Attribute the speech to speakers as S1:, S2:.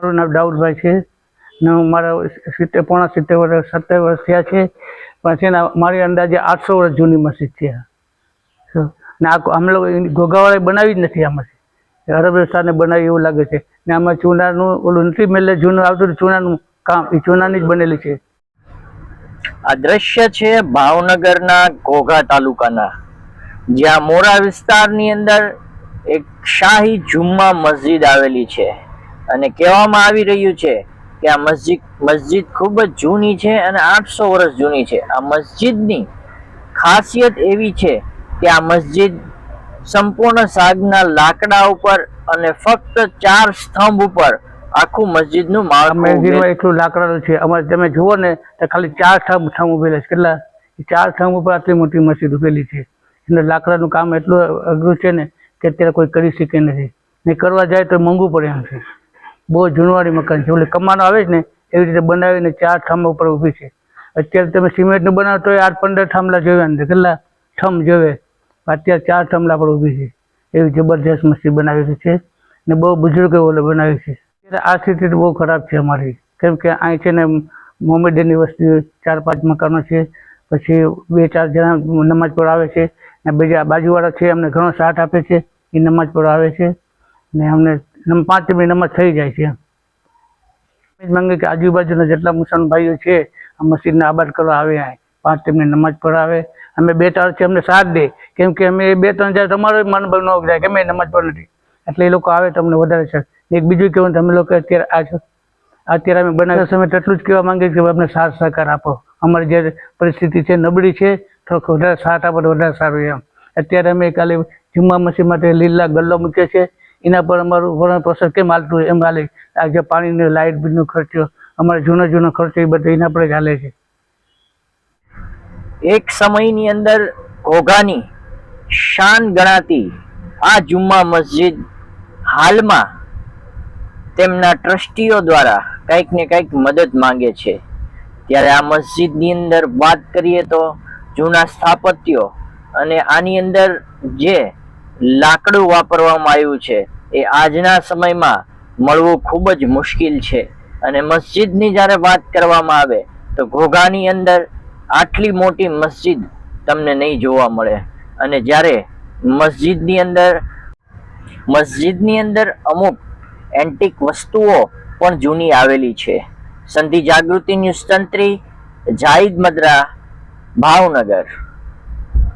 S1: મારું નામ દાઉદભાઈ છે. ને હું મારા સિત્તેર, પોણા સિત્તેર વર્ષ, સત્તર વર્ષ થયા છે. પણ છે ને મારી અંદાજે આઠસો વર્ષ જૂની મસ્જિદ છે ને આ અમે લોકો ઘોઘાવાળાએ બનાવી જ નથી આ મસ્જિદ. અરબસ્તાને બનાવી એવું લાગે છે. ને આમાં ચૂનાનું ઓલું નથી મેલે જૂનું આવતું ચૂનાનું કામ, એ ચૂનાની જ બનેલી છે.
S2: આ દ્રશ્ય છે ભાવનગરના ઘોઘા તાલુકાના. જ્યાં મોરા વિસ્તારની અંદર એક શાહી જુમ્મા મસ્જિદ આવેલી છે. અને કહેવામાં આવી રહ્યું છે કે આ મસ્જિદ મસ્જિદ ખૂબ જ જૂની છે અને આઠસો વર્ષ જૂની છે. આ મસ્જિદની ખાસિયત એવી છે કે આ મસ્જિદ સંપૂર્ણ સાગના લાકડા ઉપર અને ફક્ત ચાર સ્તંભ ઉપર આખું મસ્જિદનું માળખું
S1: મસ્જિદમાં એટલું લાકડાનું છે અમારે તમે જુઓ ને તો ખાલી ચાર થંભ થંભ ઉભેલા છે. કેટલા? ચાર થંભ ઉપર આટલી મોટી મસ્જિદ ઉભેલી છે. એટલે લાકડાનું કામ એટલું અઘરું છે ને કે અત્યારે કોઈ કરી શકે નથી. ને કરવા જાય તો મોંઘું પડે એમ છે. બહુ જૂનવાળી મકાન છે. ઓલી કમાનો આવે છે ને, એવી રીતે બનાવીને ચાર થાંભા ઉપર ઊભી છે. અત્યારે તમે સિમેન્ટનું બનાવો તો આઠ પંદર થાંભલા જોવે અંદર. કેટલા થંભ જોવે? અત્યારે ચાર થાંભલા પર ઊભી છે. એવી જબરજસ્ત મસ્જિદ બનાવેલી છે ને બહુ બુઝુર્ગો ઓલે બનાવી છે. આ સ્થિતિ બહુ ખરાબ છે અમારી. કેમ કે અહીં છે ને મોમેડિયનની વસ્તી, ચાર પાંચ મકાનો છે. પછી બે ચાર જણા નમાજ પર આવે છે ને બીજા બાજુવાળા છે, અમને ઘણો સાથ આપે છે. એ નમાજ પર આવે છે ને અમને નમ- પાંચ મિનિટ નમાજ થઈ જાય છે. એમ માંગે કે આજુબાજુના જેટલા મુસલમાન ભાઈઓ છે, આ મસ્જિદને આબાદ કરવા આવે અહીં પાંચ ટાઈમની નમાજ પઢાવે અમે બે ત્રણ છે, અમને સાથ દે. કેમ કે અમે બે ત્રણ જાય તમારો મનબળ ન જાય કે અમે નમાજ પર નથી? એટલે એ લોકો આવે તમને વધારે છે. એક બીજું કહેવું તમે લોકો અત્યારે આ છો અત્યારે અમે બનાવ્યા સમય એટલું જ કહેવા માંગીએ કે અમને સાથ સહકાર આપો. અમારી જે પરિસ્થિતિ છે, નબળી છે, થોડોક વધારે સાથ આપો વધારે સારું એમ. અત્યારે અમે કાલે જુમ્મા મસીહ માટે લીલા ગલ્લો મૂકે છે. એના પર અમારું ભરણ પોષણ કેમ હાલતું એમ હાલે. આ જે પાણીનો, લાઇટ બિલનો ખર્ચો, અમારે જૂનો જૂનો ખર્ચો એ બધો એના પર જ હાલે છે.
S2: એક સમયની અંદર ઘોઘાની શાન ગણાતી આ જુમ્મા મસ્જિદ હાલમાં તેમના ટ્રસ્ટીઓ દ્વારા કંઈક ને કંઈક મદદ માંગે છે. ત્યારે આ મસ્જિદની અંદર વાત કરીએ તો જૂના સ્થાપત્યો અને આની અંદર જે લાકડું વાપરવામાં આવ્યું છે. એ આજના સમયમાં મળવું ખૂબ જ મુશ્કેલ છે. અને મસ્જિદની જ્યારે વાત કરવામાં આવે, તો ઘોઘાની અંદર આટલી મોટી મસ્જિદ તમને નહીં જોવા મળે. અને જ્યારે મસ્જિદની અંદર મસ્જિદની અંદર અમુક એન્ટિક વસ્તુઓ પણ જૂની આવેલી છે. સંધિ જાગૃતિ ન્યૂઝ તંત્રી જાહિદ મદ્રા, ભાવનગર.